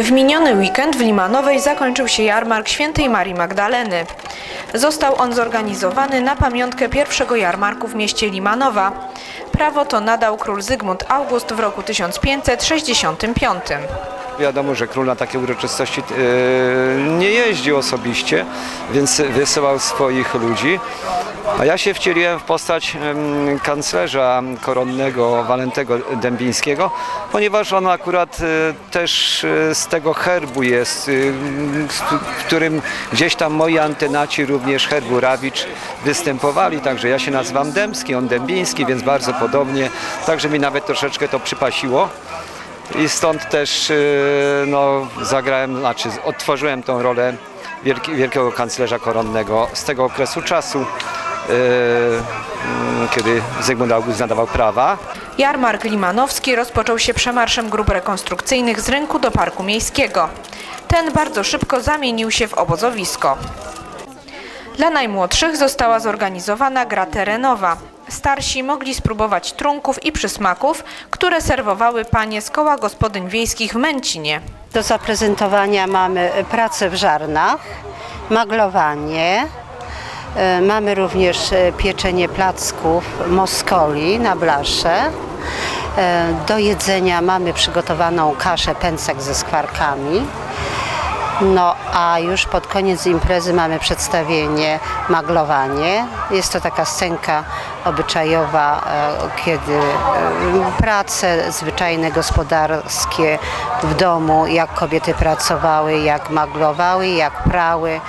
W miniony weekend w Limanowej zakończył się jarmark Świętej Marii Magdaleny. Został on zorganizowany na pamiątkę pierwszego jarmarku w mieście Limanowa. Prawo to nadał król Zygmunt August w roku 1565. Wiadomo, że król na takie uroczystości e, nie jeździł osobiście, więc wysyłał swoich ludzi. A ja się wcieliłem w postać kanclerza koronnego Walentego Dębińskiego, ponieważ on akurat e, też e, z tego herbu jest, w którym gdzieś tam moi antenaci, również herbu Rawicz występowali, także ja się nazywam Dębski, on Dębiński, więc bardzo podobnie, także mi nawet troszeczkę to przypasiło. I stąd też y, no, zagrałem, znaczy odtworzyłem tą rolę wielki, wielkiego kanclerza koronnego z tego okresu czasu, y, mm, kiedy Zygmunt August nadawał prawa. Jarmark Limanowski rozpoczął się przemarszem grup rekonstrukcyjnych z rynku do Parku Miejskiego. Ten bardzo szybko zamienił się w obozowisko. Dla najmłodszych została zorganizowana gra terenowa. Starsi mogli spróbować trunków i przysmaków, które serwowały panie z koła gospodyń wiejskich w Męcinie. Do zaprezentowania mamy pracę w żarnach, maglowanie, e, mamy również e, pieczenie placków moskoli na blasze. E, Do jedzenia mamy przygotowaną kaszę pęcek ze skwarkami. No a już pod koniec imprezy mamy przedstawienie maglowanie. Jest to taka scenka obyczajowa, e, kiedy e, prace zwyczajne gospodarskie w domu, jak kobiety pracowały, jak maglowały, jak prały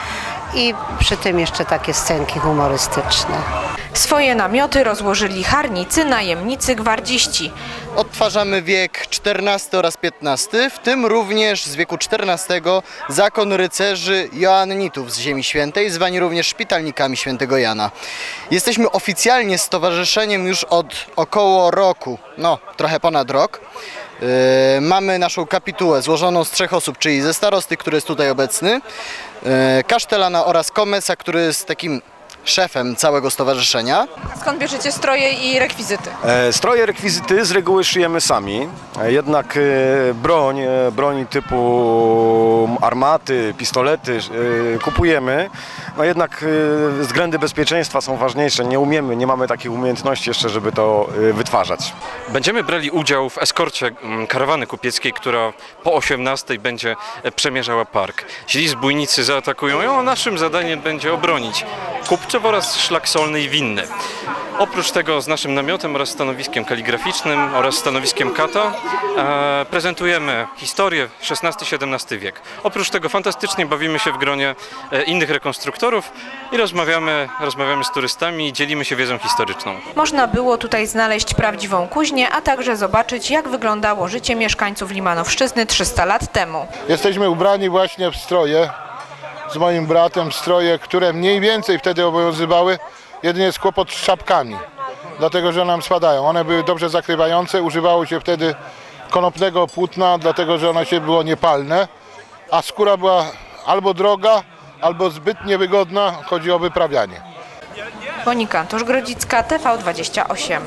i przy tym jeszcze takie scenki humorystyczne. Swoje namioty rozłożyli harnicy, najemnicy, gwardziści. Odtwarzamy wiek XIV oraz XV, w tym również z wieku XIV zakon rycerzy Joannitów z Ziemi Świętej, zwani również szpitalnikami świętego Jana. Jesteśmy oficjalnie stowarzyszeniem już od około roku, no trochę ponad rok. Yy, mamy naszą kapitułę złożoną z trzech osób, czyli ze starosty, który jest tutaj obecny, yy, kasztelana oraz komesa, który jest takim szefem całego stowarzyszenia. Skąd bierzecie stroje i rekwizyty? E, Stroje, rekwizyty z reguły szyjemy sami, E, jednak e, broń, e, broń typu armaty, pistolety e, kupujemy, no jednak e, względy bezpieczeństwa są ważniejsze, nie umiemy, nie mamy takiej umiejętności jeszcze, żeby to e, wytwarzać. Będziemy brali udział w eskorcie mm, karawany kupieckiej, która po 18 będzie e, przemierzała park. Źli zbójnicy zaatakują ją, a naszym zadaniem będzie obronić Kupczew oraz szlak solny i winny. Oprócz tego z naszym namiotem oraz stanowiskiem kaligraficznym oraz stanowiskiem kata e, prezentujemy historię XVI-XVII wiek. Oprócz tego fantastycznie bawimy się w gronie e, innych rekonstruktorów i rozmawiamy, rozmawiamy z turystami i dzielimy się wiedzą historyczną. Można było tutaj znaleźć prawdziwą kuźnię, a także zobaczyć, jak wyglądało życie mieszkańców Limanowszczyzny 300 lat temu. Jesteśmy ubrani właśnie w stroje z moim bratem, stroje, które mniej więcej wtedy obowiązywały. Jedynie jest kłopot z czapkami, dlatego że nam spadają. One były dobrze zakrywające, używało się wtedy konopnego płótna, dlatego że ono się było niepalne, a skóra była albo droga, albo zbyt niewygodna, chodzi o wyprawianie. Monika Antosz-Grodzicka, TV28.